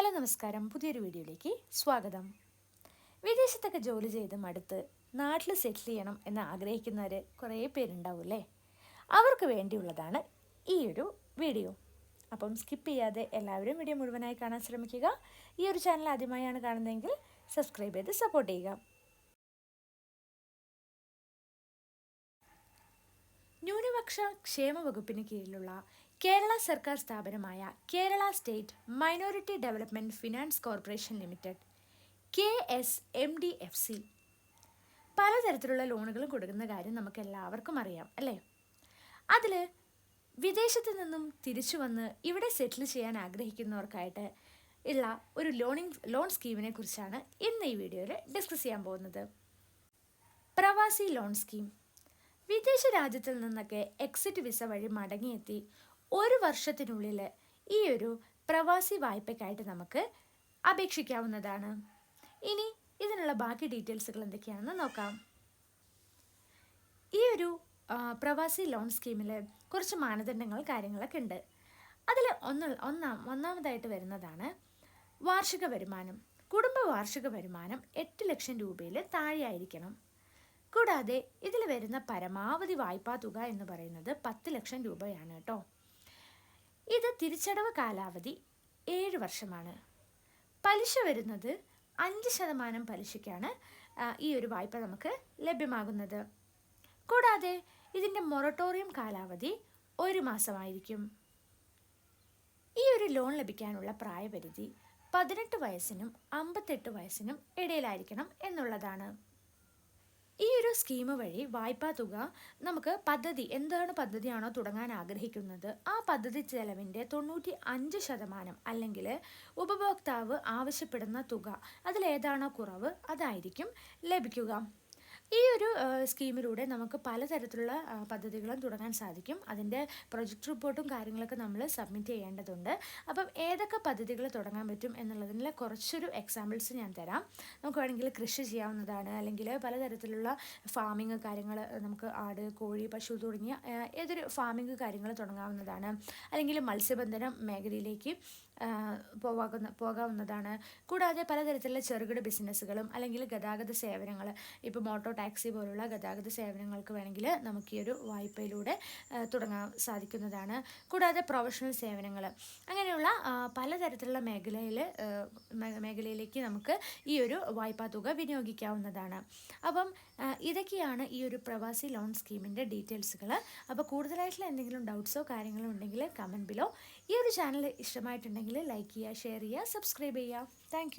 Hello നമസ്കാരം. പുതിയൊരു വീഡിയോയിലേക്ക് സ്വാഗതം. വിദേശത്തൊക്കെ ജോലി ചെയ്ത് മടുത്ത് നാട്ടിൽ സെറ്റിൽ ചെയ്യണം എന്ന് ആഗ്രഹിക്കുന്നവർ കുറേ പേരുണ്ടാവും അല്ലേ? അവർക്ക് വേണ്ടിയുള്ളതാണ് ഈ ഒരു വീഡിയോ. അപ്പം സ്കിപ്പ് ചെയ്യാതെ എല്ലാവരും വീഡിയോ മുഴുവനായി കാണാൻ ശ്രമിക്കുക. ഈ ഒരു ചാനൽ ആദ്യമായാണ് കാണുന്നതെങ്കിൽ സബ്സ്ക്രൈബ് ചെയ്ത് സപ്പോർട്ട് ചെയ്യുക. ന്യൂനപക്ഷ ക്ഷേമ വകുപ്പിന് കീഴിലുള്ള കേരള സർക്കാർ സ്ഥാപനമായ Kerala state minority development finance corporation limited K S M D F C. പലതരത്തിലുള്ള ലോണുകൾ കൊടുക്കുന്ന കാര്യം നമുക്ക് എല്ലാവർക്കും അറിയാം അല്ലേ? അതിൽ വിദേശത്ത് നിന്നും തിരിച്ചു വന്ന് ഇവിടെ സെറ്റിൽ ചെയ്യാൻ ആഗ്രഹിക്കുന്നവർക്കായിട്ട് ഉള്ള ഒരു ലോണിംഗ് ലോൺ സ്കീമിനെ കുറിച്ചാണ് ഇന്ന് ഈ വീഡിയോയിൽ ഡിസ്കസ് ചെയ്യാൻ പോകുന്നത്. പ്രവാസി ലോൺ സ്കീം. വിദേശ രാജ്യത്തിൽ നിന്നൊക്കെ എക്സിറ്റ് വിസ വഴി മടങ്ങിയെത്തി ഒരു വർഷത്തിനുള്ളിൽ ഈ ഒരു പ്രവാസി വായ്പയ്ക്കായിട്ട് നമുക്ക് അപേക്ഷിക്കാവുന്നതാണ്. ഇനി ഇതിനുള്ള ബാക്കി ഡീറ്റെയിൽസുകൾ എന്തൊക്കെയാണെന്ന് നോക്കാം. ഈ ഒരു പ്രവാസി ലോൺ സ്കീമിൽ കുറച്ച് മാനദണ്ഡങ്ങൾ കാര്യങ്ങളൊക്കെ ഉണ്ട്. അതിൽ ഒന്ന് ഒന്നാം ഒന്നാമതായിട്ട് വരുന്നതാണ് വാർഷിക വരുമാനം. കുടുംബ വാർഷിക വരുമാനം എട്ട് ലക്ഷം രൂപയിൽ താഴെയായിരിക്കണം. കൂടാതെ ഇതിൽ വരുന്ന പരമാവധി വായ്പാ തുക എന്ന് പറയുന്നത് പത്ത് ലക്ഷം രൂപയാണ് കേട്ടോ. ഇത് തിരിച്ചടവ് കാലാവധി ഏഴ് വർഷമാണ്. പലിശ വരുന്നത് അഞ്ച് ശതമാനം പലിശയ്ക്കാണ് ഈ ഒരു വായ്പ നമുക്ക് ലഭ്യമാകുന്നത്. കൂടാതെ ഇതിന്റെ മൊറട്ടോറിയം കാലാവധി ഒരു മാസമായിരിക്കും. ഈ ഒരു ലോൺ ലഭിക്കാനുള്ള പ്രായപരിധി പതിനെട്ട് വയസ്സിനും അമ്പത്തെട്ട് വയസ്സിനും ഇടയിലായിരിക്കണം എന്നുള്ളതാണ്. ഈ ഒരു സ്കീം വഴി വായ്പാ തുക നമുക്ക് പദ്ധതി എന്താണ് പദ്ധതിയാണോ തുടങ്ങാൻ ആഗ്രഹിക്കുന്നത്? ആ പദ്ധതി ചെലവിന്റെ തൊണ്ണൂറ്റി അഞ്ച് ശതമാനം അല്ലെങ്കിൽ ഉപഭോക്താവ് ആവശ്യപ്പെടുന്ന തുക അതിലേതാണോ കുറവ് അതായിരിക്കും ലഭിക്കുക. ഈ ഒരു സ്കീമിലൂടെ നമുക്ക് പലതരത്തിലുള്ള പദ്ധതികളും തുടങ്ങാൻ സാധിക്കും. അതിന്റെ പ്രൊജക്ട് റിപ്പോർട്ടും കാര്യങ്ങളൊക്കെ നമ്മൾ സബ്മിറ്റ് ചെയ്യേണ്ടതുണ്ട്. അപ്പം ഏതൊക്കെ പദ്ധതികൾ തുടങ്ങാൻ പറ്റും എന്നുള്ളതിൽ കുറച്ചൊരു എക്സാമ്പിൾസ് ഞാൻ തരാം. നമുക്ക് വേണമെങ്കിൽ കൃഷി ചെയ്യാവുന്നതാണ് അല്ലെങ്കിൽ പലതരത്തിലുള്ള ഫാമിങ് കാര്യങ്ങൾ നമുക്ക് ആട് കോഴി പശു തുടങ്ങിയ ഏതൊരു ഫാമിങ് കാര്യങ്ങൾ തുടങ്ങാവുന്നതാണ്. അല്ലെങ്കിൽ മത്സ്യബന്ധനം മേഖലയിലേക്ക് പോകാവുന്ന പോകാവുന്നതാണ്. കൂടാതെ പലതരത്തിലുള്ള ചെറുകിട ബിസിനസ്സുകളും അല്ലെങ്കിൽ ഗതാഗത സേവനങ്ങൾ ഇപ്പോൾ മോട്ടോർ ടാക്സി പോലുള്ള ഗതാഗത സേവനങ്ങൾക്ക് വേണമെങ്കിൽ നമുക്ക് ഈ ഒരു വായ്പയിലൂടെ തുടങ്ങാൻ സാധിക്കുന്നതാണ്. കൂടാതെ പ്രൊഫഷണൽ സേവനങ്ങൾ. അങ്ങനെയുള്ള പലതരത്തിലുള്ള മേഖലയിൽ മേഖലയിലേക്ക് നമുക്ക് ഈ ഒരു വായ്പാ തുക വിനിയോഗിക്കാവുന്നതാണ്. അപ്പം ഇതൊക്കെയാണ് ഈ ഒരു പ്രവാസി ലോൺ സ്കീമിന്റെ ഡീറ്റെയിൽസുകൾ. അപ്പോൾ കൂടുതലായിട്ടുള്ള എന്തെങ്കിലും ഡൗട്ട്സോ കാര്യങ്ങളോ ഉണ്ടെങ്കിൽ കമന്റ് ബിലോ ഈ ഒരു ചാനൽ ഇഷ്ടമായിട്ടുണ്ടെങ്കിൽ ലൈക്ക് ചെയ്യുക ഷെയർ ചെയ്യുക സബ്സ്ക്രൈബ് ചെയ്യുക. താങ്ക്